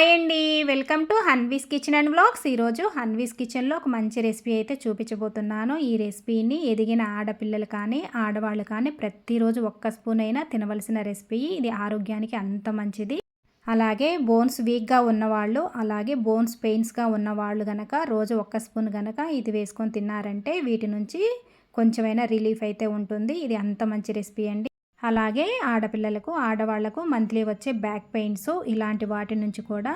Hi అండి. Welcome to Hanvi's kitchen and vlogs. ఈరోజు హన్వీస్ కిచెన్లో ఒక మంచి రెసిపీ అయితే చూపించబోతున్నాను. ఈ రెసిపీని ఎదిగిన ఆడపిల్లలు కానీ ఆడవాళ్ళు కానీ ప్రతిరోజు ఒక్క స్పూన్ అయినా తినవలసిన రెసిపీ. ఇది ఆరోగ్యానికి అంత మంచిది. అలాగే బోన్స్ వీక్గా ఉన్నవాళ్ళు అలాగే బోన్స్ పెయిన్స్గా ఉన్నవాళ్ళు గనక రోజు ఒక్క స్పూన్ గనక ఇది వేసుకొని తిన్నారంటే వీటి నుంచి కొంచెమైనా రిలీఫ్ అయితే ఉంటుంది. ఇది అంత మంచి రెసిపీ అండి. అలాగే ఆడపిల్లలకు ఆడవాళ్ళకు మంత్లీ వచ్చే బ్యాక్ పెయిన్స్ ఇలాంటి వాటి నుంచి కూడా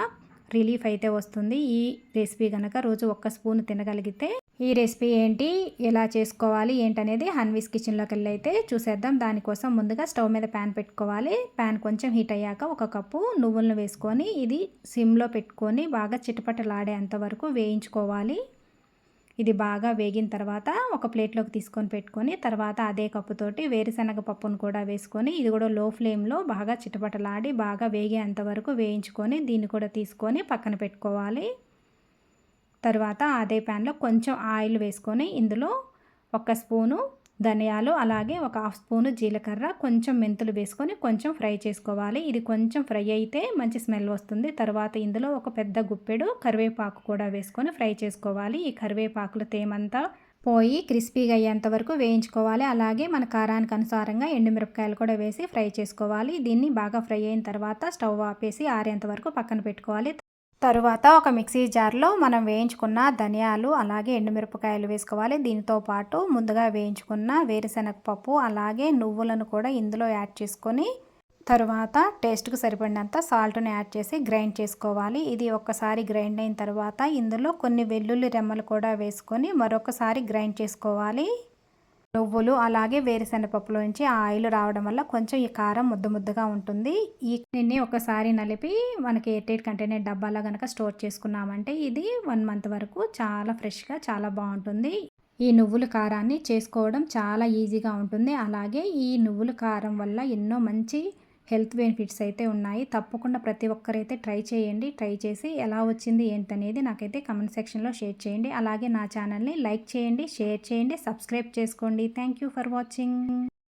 రిలీఫ్ అయితే వస్తుంది. ఈ రెసిపీ కనుక రోజు ఒక్క స్పూన్ తినగలిగితే ఈ రెసిపీ ఏంటి ఎలా చేసుకోవాలి ఏంటనేది హన్వీస్ కిచెన్లోకి వెళ్ళి అయితే చూసేద్దాం. దానికోసం ముందుగా స్టవ్ మీద ప్యాన్ పెట్టుకోవాలి. ప్యాన్ కొంచెం హీట్ అయ్యాక ఒక కప్పు నువ్వులను వేసుకొని ఇది సిమ్లో పెట్టుకొని బాగా చిటపటలాడేంత వరకు వేయించుకోవాలి. ఇది బాగా వేగిన తర్వాత ఒక ప్లేట్లోకి తీసుకొని పెట్టుకొని తర్వాత అదే కప్పుతోటి వేరుశనగ పప్పును కూడా వేసుకొని ఇది కూడా లో ఫ్లేమ్లో బాగా చిటపటలాడి బాగా వేగేంత వరకు వేయించుకొని దీన్ని కూడా తీసుకొని పక్కన పెట్టుకోవాలి. తర్వాత అదే ప్యాన్లో కొంచెం ఆయిల్ వేసుకొని ఇందులో ఒక స్పూను ధనియాలు అలాగే ఒక హాఫ్ స్పూను జీలకర్ర కొంచెం మెంతులు వేసుకొని కొంచెం ఫ్రై చేసుకోవాలి. ఇది కొంచెం ఫ్రై అయితే మంచి స్మెల్ వస్తుంది. తర్వాత ఇందులో ఒక పెద్ద గుప్పెడు కరివేపాకు కూడా వేసుకొని ఫ్రై చేసుకోవాలి. ఈ కరివేపాకులు తేమంతా పోయి క్రిస్పీగా అయ్యేంత వరకు వేయించుకోవాలి. అలాగే మన కారానికి అనుసారంగా ఎండుమిరపకాయలు కూడా వేసి ఫ్రై చేసుకోవాలి. దీన్ని బాగా ఫ్రై అయిన తర్వాత స్టవ్ ఆపేసి ఆరేంత వరకు పక్కన పెట్టుకోవాలి. తరువాత ఒక మిక్సీ జార్లో మనం వేయించుకున్న ధనియాలు అలాగే ఎండుమిరపకాయలు వేసుకోవాలి. దీనితో పాటు ముందుగా వేయించుకున్న వేరుశనగ పప్పు అలాగే నువ్వులను కూడా ఇందులో యాడ్ చేసుకొని తరువాత టేస్ట్కి సరిపడినంత సాల్ట్ని యాడ్ చేసి గ్రైండ్ చేసుకోవాలి. ఇది ఒక్కసారి గ్రైండ్ అయిన తర్వాత ఇందులో కొన్ని వెల్లుల్లి రెమ్మలు కూడా వేసుకొని మరొకసారి గ్రైండ్ చేసుకోవాలి. నువ్వులు అలాగే వేరుశనగపప్పులో నుంచి ఆ ఆయిల్ రావడం వల్ల కొంచెం ఈ కారం ముద్ద ముద్దగా ఉంటుంది. ఈ దీన్ని ఒకసారి నలిపి మనకి ఎయిట్ కంటైనర్ డబ్బాలో కనుక స్టోర్ చేసుకున్నామంటే ఇది వన్ మంత్ వరకు చాలా ఫ్రెష్గా చాలా బాగుంటుంది. ఈ నువ్వుల కారాన్ని చేసుకోవడం చాలా ఈజీగా ఉంటుంది. అలాగే ఈ నువ్వుల కారం వల్ల ఎన్నో మంచి హెల్త్ బెనిఫిట్స్ అయితే ఉన్నాయి. తప్పకుండా ప్రతి ఒక్కరైతే ట్రై చేయండి. ట్రై చేసి ఎలా వచ్చింది ఏంటనేది నాకైతే కమెంట్ సెక్షన్లో షేర్ చేయండి. అలాగే నా ఛానల్ని లైక్ చేయండి షేర్ చేయండి సబ్స్క్రైబ్ చేసుకోండి. Thank you for watching.